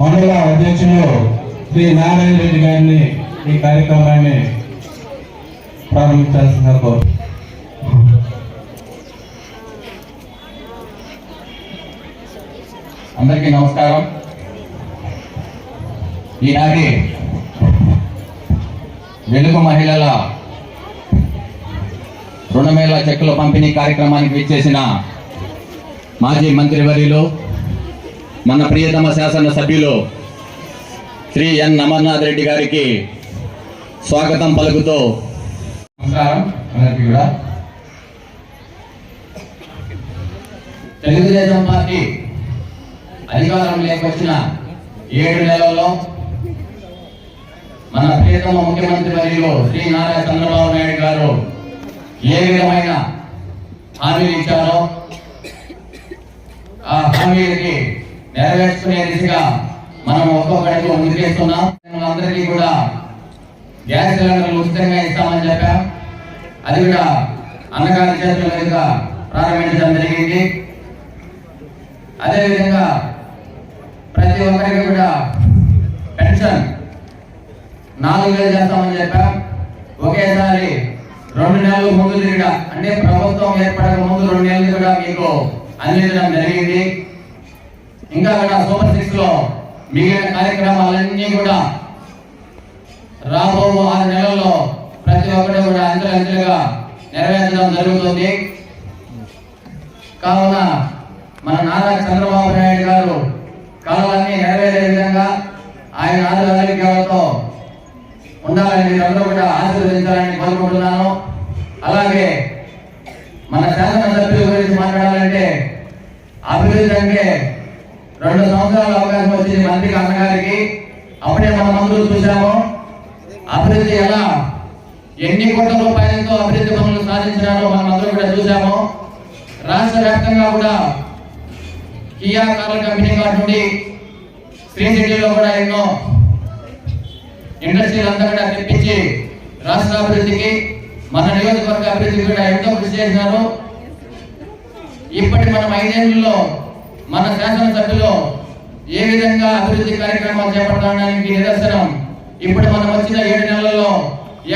మండల అధ్యక్షులు శ్రీ నారాయణ రెడ్డి గారిని ఈ కార్యక్రమాన్ని ప్రారంభించాల్సిన కోరు అందరికీ నమస్కారం. ఈనాటి వెలుగు మహిళల రుణమేళ చెక్కుల పంపిణీ కార్యక్రమానికి విచ్చేసిన మాజీ మంత్రివర్యులు మన ప్రియతమ శాసన సభ్యులు శ్రీ ఎన్ అమర్నాథ్ రెడ్డి గారికి స్వాగతం పలుకుతూ నమస్కారం అందరికీ కూడా. తెలుగుదేశం పార్టీ అధికారంలోకి వచ్చిన ఏడు నెలల్లో మన ప్రియతమ ముఖ్యమంత్రి వర్యులు శ్రీ నారా చంద్రబాబు నాయుడు గారు ఏ విధమైన హామీలు ఇచ్చారో ఆ హామీలకి నెరవేర్చుకునే దిశగా మనం ఒక్కొక్కడికి ముందుకేస్తున్నాం అందరికీ కూడా గ్యాస్ సిలిండర్లు ఉచితంగా ఇస్తామని చెప్పాం. అది కూడా అన్నగారి చేతుల మీదుగా ప్రారంభించడం జరిగింది. అదేవిధంగా ప్రతి ఒక్కరికి కూడా పెన్షన్ నాలుగు వేలు చేస్తామని చెప్పాం. ఒకేసారి రెండు నెలలు ముందు తిరిగా అంటే ప్రభుత్వం ఏర్పడక ముందు రెండు నెలలు కూడా మీకు అందించడం జరిగింది. ఇంకా కూడా సూపర్ సిక్స్లో మిగిలిన కార్యక్రమాలన్నీ కూడా రాబో ఆరు నెలల్లో ప్రతి ఒక్కటి కూడా అంచెలు అంచెలుగా నెరవేర్చడం జరుగుతుంది. కావున మన నారా చంద్రబాబు నాయుడు గారు కళలన్నీ నెరవేరే విధంగా ఆయన ఆరోగ్య ఆరోగ్యాలతో ఉండాలని మీరందరూ కూడా ఆశీర్వదించాలని కోరుకుంటున్నాను. అలాగే మన శాసనసభ్యుల గురించి మాట్లాడాలంటే అభివృద్ధి అంటే రెండు సంవత్సరాల అవకాశం వచ్చింది మంత్రి అన్నగారికి అప్పుడే మనం అందరూ చూసాము అభివృద్ధి ఎలా? ఎన్ని కోట్ల రూపాయలతో అభివృద్ధి పనులు సాధించినారో మనం అందరూ కూడా చూసాము రాష్ట్ర వ్యాప్తంగా కూడా కియా కార్ల కంపెనీ కానివ్వండి స్క్రీన్ సిటీలో కూడా ఎన్నో ఇండస్ట్రీలు అంతా కూడా తెప్పించి రాష్ట్ర అభివృద్ధికి మన నియోజకవర్గ అభివృద్ధికి కూడా ఎంతో కృషి చేసినారు. ఇప్పటి మనం ఐదేళ్ళలో మన శాసనసభ్యులు ఏ విధంగా అభివృద్ధి కార్యక్రమాలు చేపట్టడానికి నిదర్శనం? ఇప్పుడు మనం వచ్చిన ఏడు నెలల్లో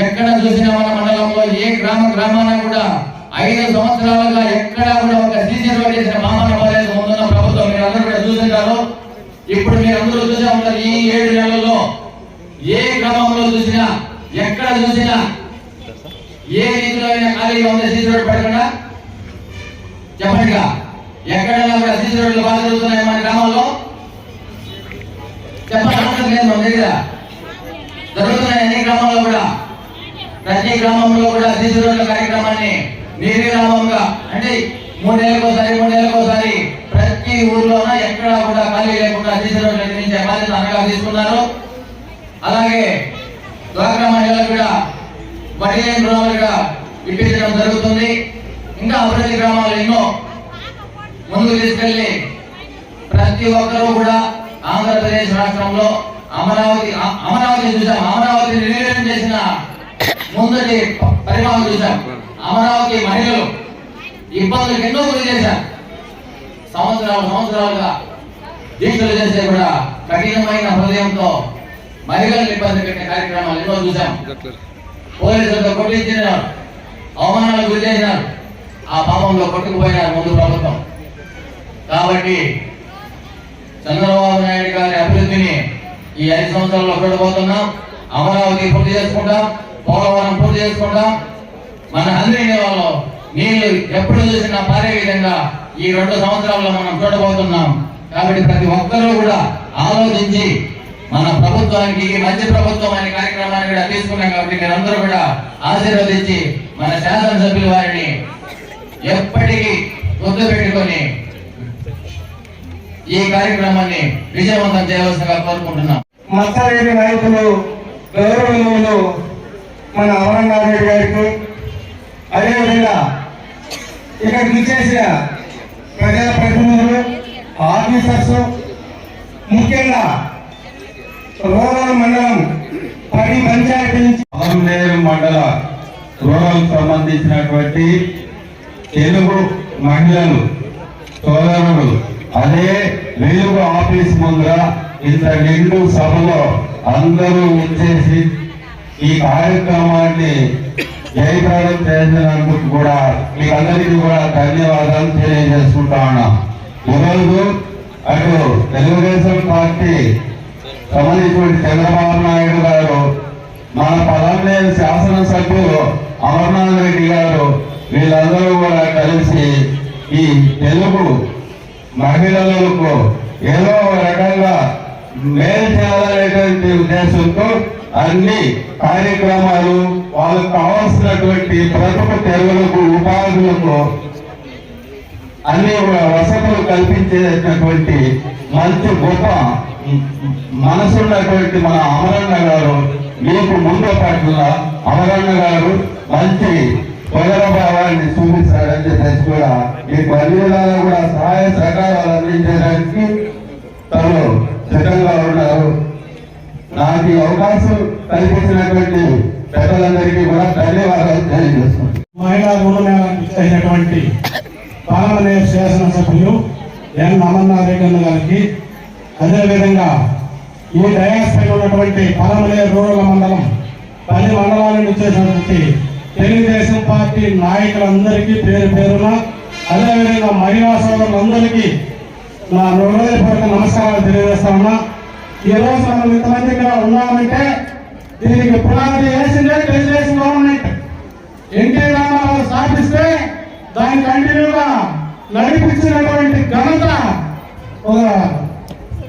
ఎక్కడ చూసినా మన మండలంలో ఏ గ్రామ గ్రామాన కూడా ఐదు సంవత్సరాలుగా ఎక్కడ కూడా ఒక సీసీ రోడ్ చేసిన మామన ముందున్న ప్రభుత్వం. మీరు అందరూ కూడా చూసింటారు. ఇప్పుడు మీరు అందరూ చూసే ఉంటారు ఈ ఏడు నెలల్లో ఏ గ్రామంలో చూసినా ఎక్కడ చూసినా ఏ రీతిలో అయినా ఖాళీగా ఉంది సీసీ రోడ్ సీసీ రోడ్లు బాగా జరుగుతున్నాయి మన గ్రామంలో? లేదు మన దగ్గర. జరుగుతున్నాయి అన్ని గ్రామాల్లో కూడా. ప్రతి గ్రామంలో కూడా సీసీ రోడ్ల కార్యక్రమాన్ని నిర్విరామంగా అంటే మూడేళ్ళకోసారి మూడేళ్ళకోసారి ప్రతి ఊర్లోన ఎక్కడా కూడా ఖాళీ లేకుండా సీసీ రోడ్లు నిర్మించే బాధ్యత అనగా తీసుకున్నారు. అలాగే డ్వాక్రా మహిళలకు కూడా బడి లేని కూడా ఇప్పించడం జరుగుతుంది. ఇంకా అభివృద్ధి గ్రామాలు ఎన్నో ముందుకు తీసుకెళ్ళి ప్రతి ఒక్కరూ కూడా ఆంధ్రప్రదేశ్ రాష్ట్రంలో అమరావతి అమరావతి చూసాం అమరావతి నిర్వీర్యం చేసిన ముందటి పరిమాణం చూసాం అమరావతి మహిళలు ఇబ్బందులకు ఎన్నో గురి చేశారు. సంవత్సరాలు సంవత్సరాలుగా దీక్షలు చేస్తే కూడా కఠినమైన హృదయంతో మహిళలను ఇబ్బంది పెట్టే కార్యక్రమాలు ఎన్నో చూసాం పోలీసులతో కొట్టించినారు. అవమానాలు గురి చేసినారు. ఆ పాపంలో కొట్టుకుపోయినారు ముందు ప్రభుత్వం. కాబట్టి చంద్రబాబు నాయుడు గారి అభివృద్ధిని ఈ ఐదు సంవత్సరాల్లో చూడబోతున్నాం అమరావతి పూర్తి చేసుకుంటాం. పోలవరం పూర్తి చేసుకుంటాం. మన అందరి వాళ్ళు నీళ్ళు ఎప్పుడు చూసినా పారే విధంగా ఈ రెండు సంవత్సరాల్లో మనం చూడబోతున్నాం. కాబట్టి ప్రతి ఒక్కరూ కూడా ఆలోచించి మన ప్రభుత్వానికి ఈ మంచి ప్రభుత్వం అనే కార్యక్రమాన్ని కూడా తీసుకున్నాం కాబట్టి మీరందరూ కూడా ఆశీర్వదించి మన శాసనసభ్యుల వారిని ఎప్పటికీ గుర్తు పెట్టుకొని ఈ కార్యక్రమాన్ని విజయవంతం చేయవలసిందిగా కోరుకుంటున్నాం. మత్స్యలేని నాయకులు గౌరవనీయులు మన అమరంగారెడ్డి గారికి అదేవిధంగా ఇక్కడికి ఇచ్చేసిన ప్రజా ప్రతినిధులు ఆఫీసర్స్ ముఖ్యంగా రూరల్ మండలం పది పంచాయతీ మండల రూరల్ సంబంధించినటువంటి తెలుగు మహిళలు సోదరులు అదే వెలుగు ఆఫీస్ ముందర ఇంత నిండు సభలో అందరూ వచ్చేసి ఈ కార్యక్రమాన్ని జయప్రదం చేసినందుకు కూడా మీకందరికీ కూడా ధన్యవాదాలు తెలియజేసుకుంటా ఉన్నాం. ఈరోజు అటు తెలుగుదేశం పార్టీ సంబంధించిన చంద్రబాబు నాయుడు గారు మన పదమూడు శాసనసభ్యులు అమర్నాథ్ రెడ్డి గారు వీళ్ళందరూ కూడా కలిసి ఈ తెలుగు మహిళలకు ఏదో రకంగా మేలు చేయాలనేటువంటి ఉద్దేశంతో అన్ని కార్యక్రమాలు వాళ్ళకు కావాల్సినటువంటి ప్రభుత్వ తెలుగులకు ఉపాధులకు అన్ని వసతులు కల్పించేటటువంటి మంచి గొప్ప మనసున్నటువంటి మన అమరన్న గారు మీకు ముందు పట్ల అమరన్న గారు మంచి భావాన్ని చూపిస్తారని చెప్పేసి కూడా ఈ అన్ని కూడా సహాయ సహకారాలు అందించడానికి తను సిద్ధంగా ఉన్నారు. నాకు ఈ అవకాశం కల్పించినటువంటి పెద్దలందరికీ కూడా ధన్యవాదాలు తెలియజేస్తున్నాను. మహిళా రుణమేళానికి పార్లమెంట్ శాసనసభ్యులు ఎన్ అమర్నాథ్ గారికి అదేవిధంగా ఈ డయాస్ ఉన్నటువంటి పాలమనే రూరల్ మండలం పది మండలాల నుంచి వచ్చేసినటువంటి తెలుగుదేశం పార్టీ నాయకులందరికీ పేరు పేరున అదేవిధంగా మహిళా సోదరులందరికీ నా హృదయపూర్వక నమస్కారాలు తెలియజేస్తా ఉన్నా. ఈరోజు మనం ఇంతమంది ఇక్కడ ఉన్నామంటే దీనికి పునాది వేసిందే తెలుగుదేశం గవర్నమెంట్. ఎన్టీ రామారావు స్థాపిస్తే దాని కంటిన్యూగా నడిపించినటువంటి ఘనత ఒక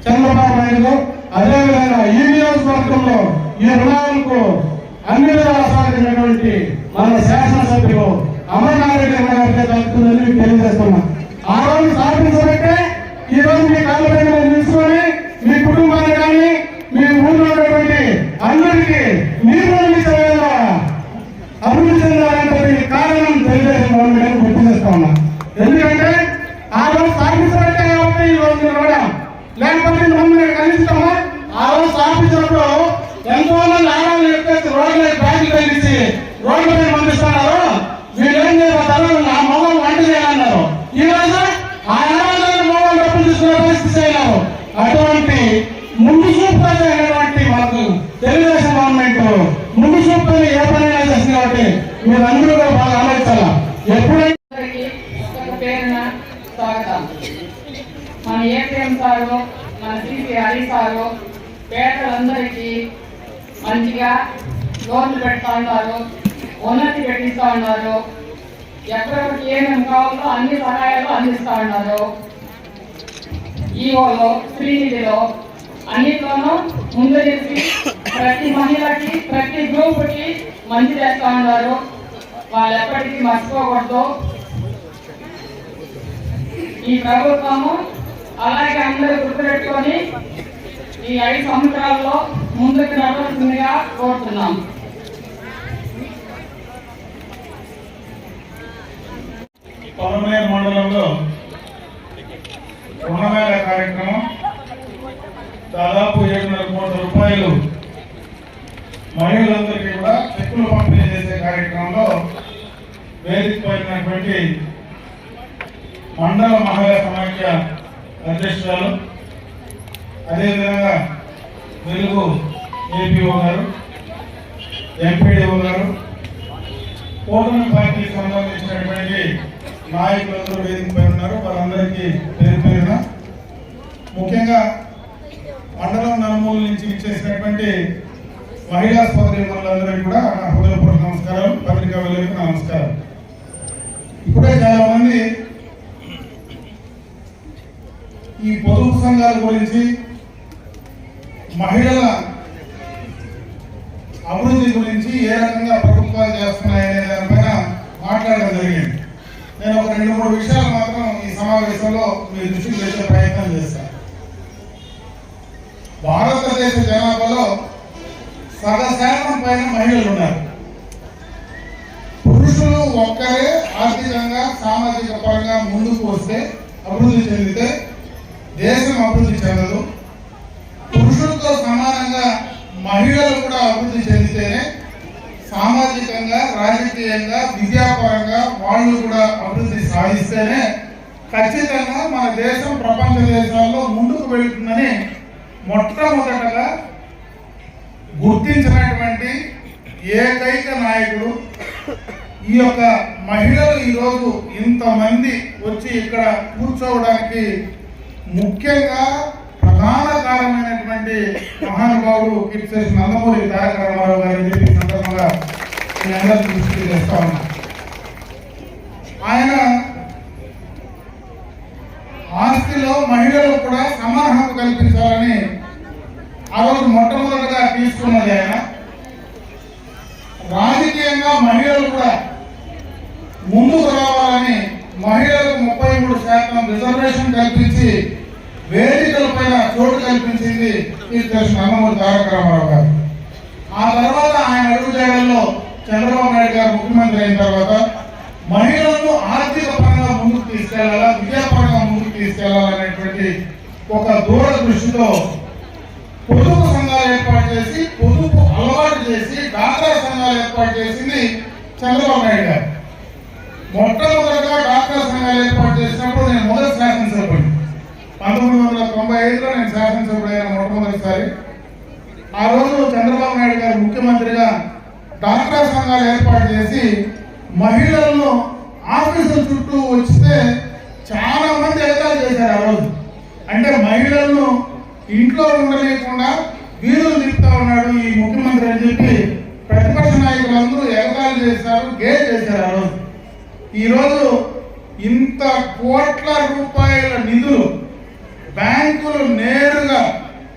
చంద్రబాబు నాయుడు అదేవిధంగా ఈ నియోజకవర్గంలో ఈ రుణాలకు అన్ని విధాలా సాధించినటువంటి మన శాసనసభ్యులు అమరనారాయణ రెడ్డి గారికి దక్కుతుందని మీకు తెలియజేస్తున్నా. ఆ రోజు స్థాపించబట్టే ఈ రోజు మీ కాళ్ళ పైన నిలుచుకొని మీ కుటుంబాన్ని కానీ మీ ఊళ్ళో ఉన్నటువంటి అందరికీ మీరు అందించే విధంగా అభివృద్ధి చెందాలనేటువంటి కారణం తెలుగుదేశం గవర్నమెంట్ గుర్తు చేస్తా ఉన్నా ఎందుకంటే ఆ రోజు స్థాపించబట్టే కాబట్టి ఈ రోజు నిలబడాం లేకపోతే మమ్మల్ని కలిస్తాము ఆ రోజు స్థాపించినప్పుడు ఎంతో మంది ఆడవాళ్ళు ఎక్కేసి రోడ్ల మీద బ్యాగులు తగిలించి రోడ్ల మీద పంపిస్తున్నారు వీళ్ళు ఏం చేయబోతారు నా మొగం వంట చేయాలన్నారు ఈ రోజు ఆ ఆడవాళ్ళని మొగం డబ్బులు తీసుకునే పరిస్థితి చేయలేరు అటువంటి ముందు మనకు తెలుగుదేశం గవర్నమెంట్ ముందు చూపుతో ఏ పనైనా కాబట్టి కూడా బాగా ఆలోచించాలా? ఎప్పుడైతే పేరున స్వాగతం. మన ఏపీఎం సారు మన సిసి హరి సారు పేదలందరికీ మంచిగా లోన్లు పెడతా ఉన్నారు ఉన్నతి పెట్టిస్తా ఉన్నారు. ఎక్కడెక్కడికి ఏమేమి కావాలో అన్ని సహాయాలు అందిస్తా ఉన్నారు. ఈఓలో శ్రీనిధిలో అన్నిట్లోనూ ముందు చేసి ప్రతి మహిళకి ప్రతి గ్రూప్కి మంచి చేస్తా ఉన్నారు. వాళ్ళు ఎప్పటికీ మర్చిపోకూడదు. ఈ ప్రభుత్వము అలాగే అందరూ గుర్తుపెట్టుకొని ఈ ఐదు సంవత్సరాల్లో ముందుకు నడవలసిందిగా కోరుతున్నాం. పొలమేరు మండలంలో రుణమేళ కార్యక్రమం దాదాపు ఏడున్నర కోట్ల రూపాయలు మహిళలందరికీ కూడా చెక్కులు పంపిణీ చేసే కార్యక్రమంలో వేదిక పడినటువంటి మండల మహిళా సమాఖ్య అధ్యక్షురాలు అదేవిధంగా వెలుగు ఏపీఓ గారు ఎంపీడీఓ గారు కూటమి పార్టీకి సంబంధించినటువంటి నాయకులందరూ వేదికపై ఉన్నారు. వారందరికీ పేరు పేరున ముఖ్యంగా మండలం నలుమూల నుంచి ఇచ్చేసినటువంటి మహిళా సోదరి కూడా నా హృదయపూర్వక నమస్కారం పత్రికా వెళ్ళకి నమస్కారం. ఇప్పుడే చాలా మంది ఈ పొదుపు సంఘాల గురించి మహిళల అభివృద్ధి గురించి ఏ రకంగా ప్రభుత్వాలు చేస్తున్నాయనే దానిపైన మాట్లాడడం జరిగింది. నేను ఒక రెండు మూడు విషయాలు మాత్రం ఈ సమావేశంలో మీ దృష్టికి తెచ్చే ప్రయత్నం చేస్తాను. ఆంధ్రప్రదేశ్ జనాభాలో సగ శాతం పైన మహిళలు ఉన్నారు. పురుషులు ఒక్కరే ఆర్థికంగా సామాజిక పరంగా ముందుకు వస్తే అభివృద్ధి చెందితే దేశం అభివృద్ధి చెందదు. పురుషులతో సమానంగా మహిళలు కూడా అభివృద్ధి చెందితేనే సామాజికంగా రాజకీయంగా విద్యాపరంగా వాళ్ళు కూడా అభివృద్ధి సాధిస్తేనే ఖచ్చితంగా మన దేశం ప్రపంచ దేశాల్లో ముందుకు వెళ్తుందని మొట్టమొదటగా గుర్తించినటువంటి ఏకైక నాయకుడు ఈ యొక్క మహిళలు ఈరోజు ఇంతమంది వచ్చి ఇక్కడ కూర్చోవడానికి ముఖ్యంగా ప్రధాన కారణమైనటువంటి మహానుభావుడు కీర్తిశేషి నందమూరి తారక రామారావు గారు చెప్పి సందర్భంగా నేను అందరికీ చేస్తా ఉన్నా. ఆయన ఆస్తిలో మహిళలకు కూడా సమాన హక్కు కల్పించాలని ఆ రోజు మొట్టమొదటిగా తీసుకున్నది ఆయన. రాజకీయంగా మహిళలు కూడా ముందుకు రావాలని మహిళలకు ముప్పై మూడు శాతం రిజర్వేషన్ కల్పించి వేదికల పైన చోటు కల్పించింది కృష్ణ అన్నమూరి తారక రామారావు గారు. ఆ తర్వాత ఆయన అడుగుజాడల్లో చంద్రబాబు నాయుడు గారు ముఖ్యమంత్రి అయిన తర్వాత తీసుకెళ్ళాలనేటువంటి ఒక దూరదృష్టితో పొదుపు సంఘాలు ఏర్పాటు చేసి పొదుపు అలవాటు చేసి డాక్రా సంఘాలు ఏర్పాటు చేసింది చంద్రబాబు నాయుడు గారు. మొట్టమొదటిగా డాక్రా సంఘాలు ఏర్పాటు చేసినప్పుడు నేను మొదటి శాసనసభ్యుడు పంతొమ్మిది వందల తొంభై ఐదులో నేను శాసనసభ్యుడు అయ్యాను మొట్టమొదటిసారి. ఆ రోజు చంద్రబాబు నాయుడు గారు ముఖ్యమంత్రిగా డాక్రా సంఘాలు ఏర్పాటు చేసి మహిళలను ఆఫీసుల చుట్టూ వస్తే చాలా మంది ఎగతాళి చేశారు ఆ రోజు. అంటే మహిళలను ఇంట్లో ఉండలేకుండా వీధులు తిప్పుతా ఉన్నాడు ఈ ముఖ్యమంత్రి అని చెప్పి ప్రతిపక్ష నాయకులందరూ ఎగతాళి చేశారు గే చేశారు ఆ రోజు. ఈరోజు ఇంత కోట్ల రూపాయల నిధులు బ్యాంకులు నేరుగా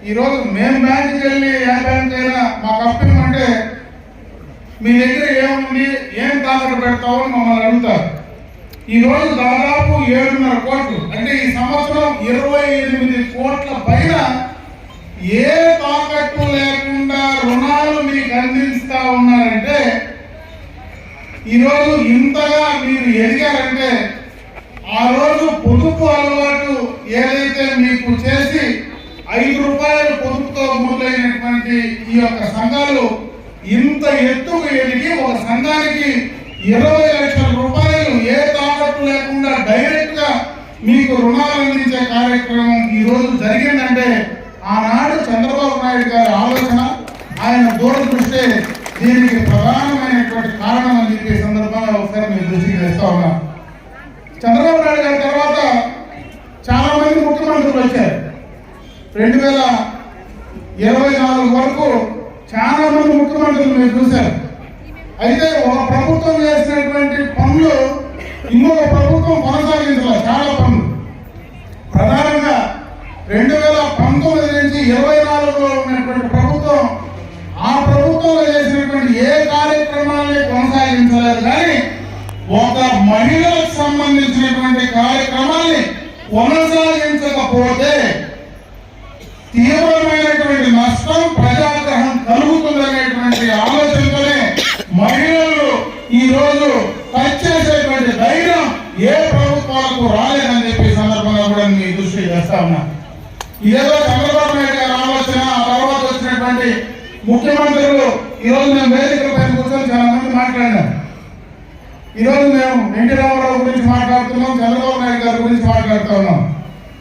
ఈరోజు మేము బ్యాంకుకి వెళ్ళి ఏ బ్యాంక్ అయినా మాకు అప్పిమంటే మీ దగ్గర ఏముంది ఏం తాకట్టు పెడతావు మమ్మల్ని అడుగుతారు. ఈ రోజు దాదాపు ఏడున్నర కోట్లు. అంటే ఈ సంవత్సరం ఇరవై ఎనిమిది కోట్ల పైన ఏ తాకట్టు లేకుండా రుణాలు మీకు అందిస్తా ఉన్నారంటే ఈరోజు ఇంతగా మీరు ఎదిగారంటే ఆ రోజు పొదుపు అలవాటు ఏదైతే మీకు చేసి ఐదు రూపాయల పొదుపుతో మొదలైనటువంటి ఈ యొక్క సంఘాలు ఇంత ఎత్తుకు ఎదిగి ఒక సంఘానికి ఇరవై లక్షల రూపాయలు తాకట్టు డైరెక్ట్గా మీకు రుణాలు అందించే కార్యక్రమం ఈ రోజు జరిగిందంటే ఆనాడు చంద్రబాబు నాయుడు గారి ఆలోచన ఆయన దూరదృష్టి దీనికి ప్రధానమైనటువంటి కారణం అని చెప్పే సందర్భంగా ఒకసారి మేము దృష్టికి తెస్తా ఉన్నాం. చంద్రబాబు నాయుడు గారి తర్వాత చాలా మంది ముఖ్యమంత్రులు వచ్చారు. రెండు వేల ఇరవై నాలుగు వరకు చాలా మంది ముఖ్యమంత్రులు మీరు చూశారు. అయితే ఒక ప్రభుత్వం చేసినటువంటి పనులు ఇంకొక ప్రభుత్వం కొనసాగించాలి చాలా పనులు. ప్రధానంగా రెండు వేల పంతొమ్మిది నుంచి ఇరవై నాలుగులో ఉన్నటువంటి ప్రభుత్వం ఆ ప్రభుత్వంలో చేసినటువంటి ఏ కార్యక్రమాన్ని కొనసాగించలేదు కానీ ఒక మహిళలకు సంబంధించినటువంటి కార్యక్రమాన్ని కొనసాగించకపోతే ప్రభుత్వాలకు రాలేదని చెప్పి సందర్భంగా కూడా మీ దృష్టి చేస్తా ఉన్నా. ఇదేదో చంద్రబాబు నాయుడు గారు ఆలోచన ఆ తర్వాత వచ్చినటువంటి ముఖ్యమంత్రులు ఈరోజు మేము వేదికల పైన కూర్చొని చాలా మంది మాట్లాడాం ఈరోజు మేము ఎన్టీ రామారావు గురించి మాట్లాడుతున్నాం చంద్రబాబు నాయుడు గారి గురించి మాట్లాడుతూ ఉన్నాం.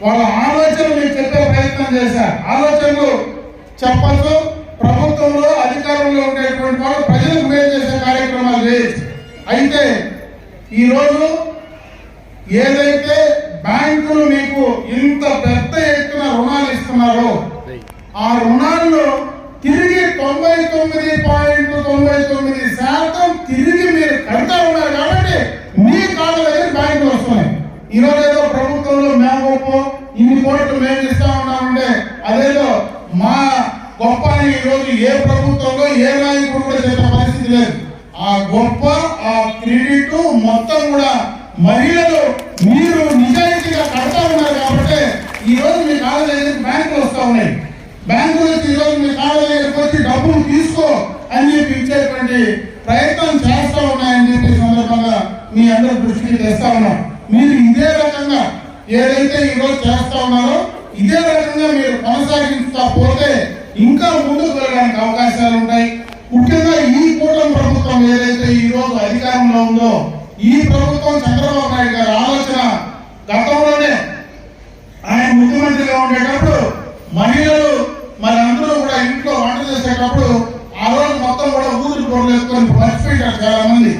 వాళ్ళ ఆలోచనలు మీకు చెప్పే ప్రయత్నం చేశారు ఆలోచనలు చెప్పచ్చు. ప్రభుత్వంలో అధికారంలో ఉండేటువంటి వాళ్ళు ప్రజలకు మేలు చేసే కార్యక్రమాలు చేయొచ్చు. అయితే ఈరోజు ఏదైతే బ్యాంకులు మీకు ఇంత పెద్ద ఎత్తున రుణాలు ఇస్తున్నారో ఆ రుణాల్లో తిరిగి తొంభై తొమ్మిది పాయింట్ తొంభై తొమ్మిది శాతం తిరిగి మీరు కడతా ఉన్నారు కాబట్టి మీ కాళ్ళ దగ్గర బ్యాంకులు వస్తున్నాయి. ఈరోజు ఏదో ప్రభుత్వంలో మేము గొప్ప ఇన్ని కోట్లు మేము ఇస్తా ఉన్నామంటే అదేదో మా గొప్ప ఈ ఈరోజు ఏ ప్రభుత్వంలో ఏ నాయకుడు కూడా చెప్పే పరిస్థితి లేదు. ఆ గొప్ప ఆ క్రెడిట్ మొత్తం కూడా మహిళలు మీరు నిజాయితీగా కడతా ఉన్నారు కాబట్టి ఈ రోజు మీ కాళ్ళ దగ్గరికి బ్యాంకులు వస్తా ఉన్నాయి. బ్యాంకు నుంచి ఈ రోజు మీ కాళ్ళ దగ్గరికి వచ్చి డబ్బులు తీసుకో అని చెప్పి ఇచ్చేటువంటి ప్రయత్నం చేస్తా ఉన్నాయని చెప్పి సందర్భంగా మీ అందరి దృష్టికి తెస్తా ఉన్నాం. మీరు ఇదే రకంగా ఏదైతే ఈరోజు చేస్తా ఉన్నారో ఇదే రకంగా మీరు కొనసాగిస్తా పోతే ఇంకా ముందుకు వెళ్ళడానికి అవకాశాలు ఉంటాయి. ముఖ్యంగా ఈ కూటమి ప్రభుత్వం ఏదైతే ఈ రోజు అధికారంలో ఉందో ఈ ప్రభుత్వం చంద్రబాబు నాయుడు గారి ఆలోచన గతంలోనే ఆయన ముఖ్యమంత్రిగా ఉండేటప్పుడు మహిళలు మరి అందరూ కూడా ఇంట్లో వంట చేసేటప్పుడు ఆ రోజు మొత్తం కూడా ఊదురు పొరలు వేసుకొని మర్చిపోయారు చాలా మంది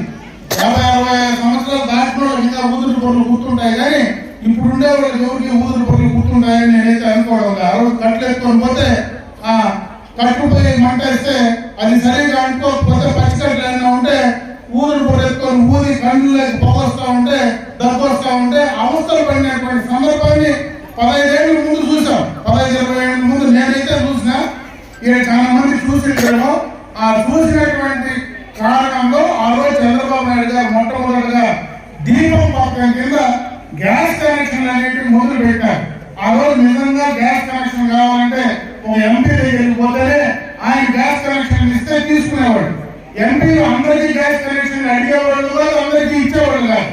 యాభై అరవై సంవత్సరాలు దాంట్లో ఇంకా ఊదురు పొరలు గుర్తుంటాయి కానీ ఇప్పుడు ఉండే వాళ్ళకి ఎవరికి ఊదురు పొరలు గుర్తుంటాయని నేనైతే అనుకోవడం ఆ రోజు కట్లు వేసుకొని పోతే ఆ కట్టుపోయి మంట వేస్తే అది సరిగా అనుకోకపోతే పచ్చికట్లు ఏమైనా ఉంటే ఊరు పొర ఊరి ఊది కళ్ళులోకి పొగొస్తా ఉంటే దబ్బొస్తా ఉంటే అవస్థలు పడినటువంటి సందర్భాన్ని పదహైదేళ్ళ ముందు చూసాం పదహైదు ఇరవై ఏళ్ళ ముందు నేనైతే చూసిన ఇక్కడ చాలా మంది చూసింటారు ఆ చూసినటువంటి కారణంలో ఆ రోజు చంద్రబాబు నాయుడు గారు మొట్టమొదటిగా దీపం పథకం కింద గ్యాస్ కనెక్షన్ అనేటివి మొదలు పెట్టారు. ఆ రోజు నిజంగా గ్యాస్ కనెక్షన్ కావాలంటే ఒక ఎంపీ దగ్గరికి పోతేనే ఆయన గ్యాస్ కనెక్షన్ ఇస్తే తీసుకునేవాడు. ఎంపీలు అందరికీ గ్యాస్ కనెక్షన్ అడిగేవాళ్ళు కాదు అందరికీ ఇచ్చేవాళ్ళు కాదు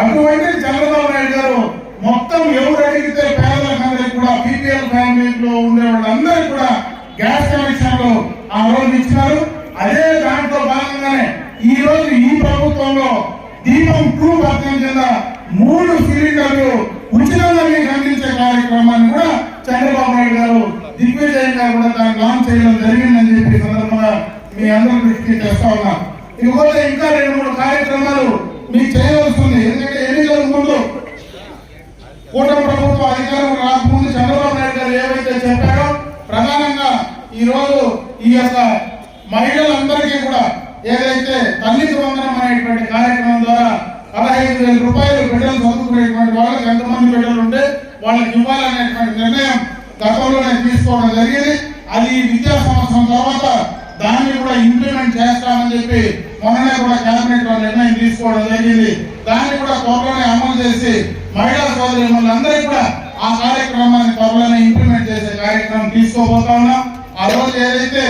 అటువంటి చంద్రబాబు నాయుడు గారు మొత్తం ఎవరు అడిగితే పేదలందరికీ కూడా బీపీఎల్ ఫ్యామిలీలో ఉండే వాళ్ళందరికీ కూడా గ్యాస్ కనెక్షన్లు ఆ రోజు ఇచ్చినారు అదే దాంట్లో భాగంగానే ఈ రోజు ఈ ప్రభుత్వంలో దీపం టూ పథకం కింద మూడు సిలిండర్లు ఉచితంగా మీకు అందించే కార్యక్రమాన్ని కూడా చంద్రబాబు నాయుడు గారు దిగ్విజయంగా కూడా దాన్ని లాంచ్ చేయడం జరిగిందని చెప్పి సందర్భంగా మీ అందరి దృష్టికి తెస్తా ఉన్నా. ఇకపోతే ఇంకా రెండు మూడు కార్యక్రమాలు మీకు చేయవలసి ఉంది ఎందుకంటే ఎన్నికల ముందు కూటమి ప్రభుత్వం అధికారం రాకముందు చంద్రబాబు నాయుడు గారు ఏవైతే చెప్పారో ప్రధానంగా ఈ రోజు ఈ యొక్క మహిళలందరికీ కూడా ఏదైతే తల్లికి వందనం అనేటువంటి కార్యక్రమం ద్వారా పదహైదు వేల రూపాయలు బిడ్డలు చదువుకునేటువంటి వాళ్ళకి ఎంతమంది బిడ్డలు ఉంటే వాళ్ళకి ఇవ్వాలనేటువంటి నిర్ణయం గతంలోనే తీసుకోవడం జరిగింది. అది విద్యా సంవత్సరం తర్వాత దాన్ని కూడా ఇంప్లిమెంట్ చేస్తామని చెప్పి మొన్ననే కూడా కేబినెట్లో నిర్ణయం తీసుకోవడం జరిగింది. దాన్ని కూడా త్వరలోనే అమలు చేసి మహిళా సోదరి అందరికీ కూడా ఆ కార్యక్రమాన్ని త్వరలోనే ఇంప్లిమెంట్ చేసే కార్యక్రమం తీసుకోబోతా ఉన్నాం. ఆ రోజు ఏదైతే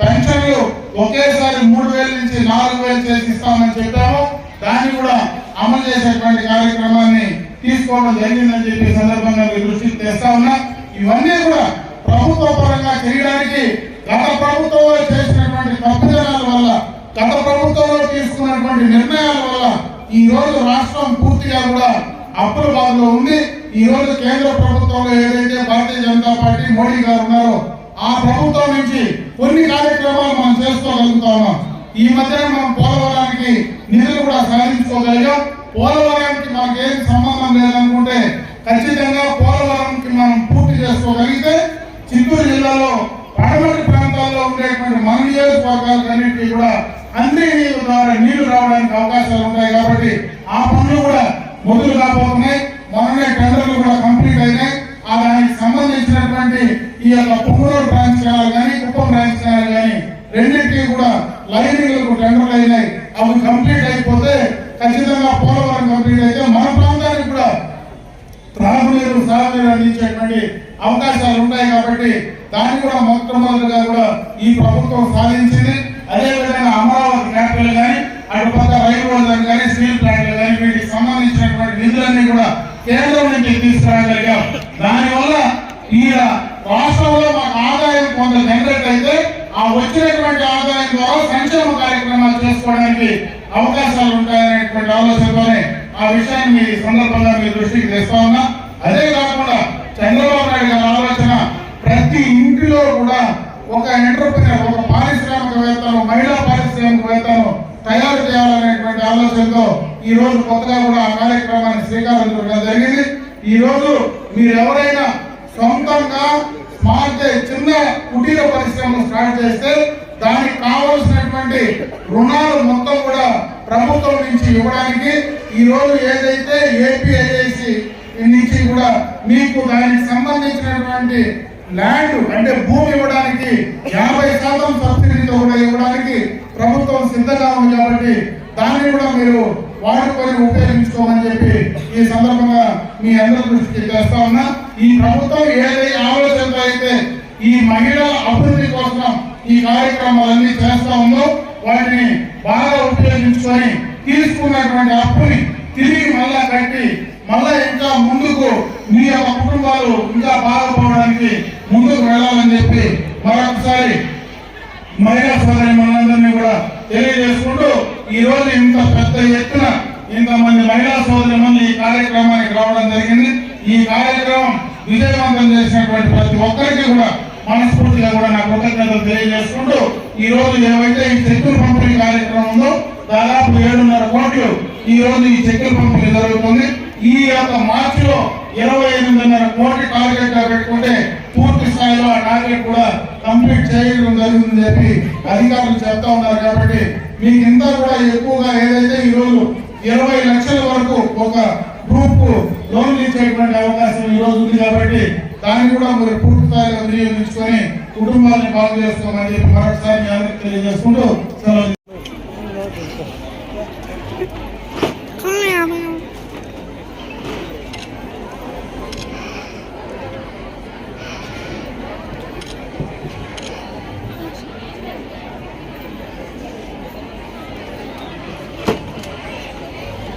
పెన్షన్లు ఒకేసారి మూడు వేల నుంచి నాలుగు వేలు చేసి ఇస్తామని చెప్పామో దాన్ని కూడా అమలు చేసేటువంటి కార్యక్రమాన్ని తీసుకోవడం జరిగిందని చెప్పి సందర్భంగా మీ దృష్టికి తెస్తా ఉన్నా. ఇవన్నీ కూడా ప్రభుత్వ పరంగా చేయడానికి గత ప్రభుత్వంలో చేసినటువంటి తప్పిదనాల వల్ల గత ప్రభుత్వంలో తీసుకున్నటువంటి నిర్ణయాల వల్ల ఈ రోజు రాష్ట్రం పూర్తిగా కూడా అప్పుల బాధలో ఉంది. ఈ రోజు కేంద్ర ప్రభుత్వంలో ఏదైతే భారతీయ జనతా పార్టీ మోడీ గారు ఉన్నారో ఆ ప్రభుత్వం నుంచి కొన్ని కార్యక్రమాలు మనం చేసుకోగలుగుతా ఉన్నాం ఈ మధ్యన మనం పోలవరానికి నిధులు కూడా సాధించుకోగలిగాం. పోలవరానికి మనకేం సంబంధం లేదనుకుంటే ఖచ్చితంగా పోలవరంకి మనం పూర్తి చేసుకోగలిగితే చిత్తూరు జిల్లాలో ఉండేటువంటి మన నియోజకవర్గాలన్నింటినీ కూడా అన్ని నీళ్ళ ద్వారా నీళ్ళు రావడానికి అవకాశాలు ఉంటాయి కాబట్టి ఆ పనులు కూడా మొదలు కాబోతున్నాయి మొన్ననే టెండర్లు కూడా కంప్లీట్ అయినాయి ఆ దానికి సంబంధించినటువంటి ఈ యొక్క పుంగూరు బ్రాంచ్ కెనాల్ కానీ కుప్పం బ్రాంచ్ కెనాల్ కానీ రెండింటికి కూడా లైనింగ్లకు టెండర్లు అయినాయి అవి కంప్లీట్ అయిపోతే ఖచ్చితంగా పోలవరం కంప్లీట్ అయితే మన ప్రాంతానికి కూడా త్రాగునీరు సాగునీరు అందించేటువంటి అవకాశాలు ఉంటాయి కాబట్టి దాన్ని కూడా మొట్టమొదటిగా కూడా ఈ ప్రభుత్వం సాధించింది. అదేవిధంగా అమరావతి ఫ్యాక్టరీలు కానీ అటు పక్క రైలు రోడ్లు కానీ స్టీల్ ప్లాంట్లు కానీ వీటికి సంబంధించినటువంటి నిధులన్నీ కూడా కేంద్రం నుంచి తీసుకురాగలిగాం. దానివల్ల ఈ రాష్ట్రంలో మాకు ఆదాయం కొంత జనరేట్ అయితే ఆ వచ్చినటువంటి ఆదాయం ద్వారా సంక్షేమ కార్యక్రమాలు చేసుకోవడానికి అవకాశాలు ఉంటాయనేటువంటి ఆలోచనతోనే ఆ విషయాన్ని మీ సందర్భంగా మీ దృష్టికి తెస్తా ఉన్నా అదే కాకుండా చంద్రబాబు నాయుడు గారి ఆలోచన ప్రతి ఇంటిలో కూడా ఒక ఎంటర్ప్రినర్ ఒక పారిశ్రామికవేత్తను మహిళా పారిశ్రామికవేత్తను తయారు చేయాలనేటువంటి ఆలోచనతో ఈ రోజు కొత్తగా కూడా ఆ కార్యక్రమాన్ని శ్రీకారం చుట్టడం జరిగింది. ఈ రోజు మీరు ఎవరైనా సొంతంగా స్మార్ట్ చిన్న కుటీర పరిశ్రమలు స్టార్ట్ చేస్తే దానికి కావలసినటువంటి రుణాలు మొత్తం కూడా ప్రభుత్వం నుంచి ఇవ్వడానికి ఈ రోజు ఏదైతే ఏపీఐఐసి నుంచి కూడా మీకు దానికి సంబంధించినటువంటి ల్యాండ్ అంటే భూమి ఇవ్వడానికి యాభై శాతం సబ్సిడీతో కూడా ఇవ్వడానికి ప్రభుత్వం సిద్ధంగా ఉంది కాబట్టి దాన్ని కూడా మీరు వాడుకొని ఉపయోగించుకోమని చెప్పి ఈ సందర్భంగా మీ అందరి దృష్టికి తెస్తా ఉన్నా. ఈ ప్రభుత్వం ఏదైతే ఆలోచనతో అయితే ఈ మహిళల అభివృద్ధి కోసం ఈ కార్యక్రమాలన్నీ చేస్తా ఉందో వాటిని బాగా ఉపయోగించుకొని తీసుకున్నటువంటి అప్పుని తిరిగి మళ్ళా కట్టి మళ్ళా ఇంకా ముందుకు మీ యొక్క కుటుంబాలు ఇంకా బాగుపడడానికి ముందుకు వెళ్ళాలని చెప్పి మరొకసారి మహిళా సోదరి మనందరినీ కూడా తెలియజేసుకుంటూ ఈ రోజు ఇంత పెద్ద ఎత్తున ఇంతమంది మహిళా సోదరి మంది ఈ కార్యక్రమానికి రావడం జరిగింది. ఈ కార్యక్రమం విజయవంతం చేసినటువంటి ప్రతి ఒక్కరికి కూడా మనస్ఫూర్తిగా కూడా నా కృతజ్ఞతలు తెలియజేసుకుంటూ ఈ రోజు ఏవైతే ఈ చెక్కులు పంపిణీ కార్యక్రమం ఉందో దాదాపు ఏడున్నర కోట్లు ఈ రోజు ఈ చెక్కులు పంపిణీ జరుగుతుంది. ఈ యొక్క మార్చిలో ఇరవై ఎనిమిదిన్నర కోటి టార్గెట్గా పెట్టుకుంటే పూర్తి స్థాయిలో ఆ టార్గెట్ కూడా కంప్లీట్ చేయడం జరుగుతుందని చెప్పి అధికారులు చెప్తా ఉన్నారు కాబట్టి మీకు ఇంత కూడా ఎక్కువగా ఏదైతే ఈ రోజు ఇరవై లక్షల వరకు ఒక గ్రూప్ లోన్లు ఇచ్చేటువంటి అవకాశం ఈ రోజు ఉంది కాబట్టి దాన్ని కూడా మీరు పూర్తి స్థాయిలో వినియోగించుకొని కుటుంబాన్ని బాగు చేసుకోమని చెప్పి మరొకసారి మీ అందరికీ తెలియజేసుకుంటూ సెలవు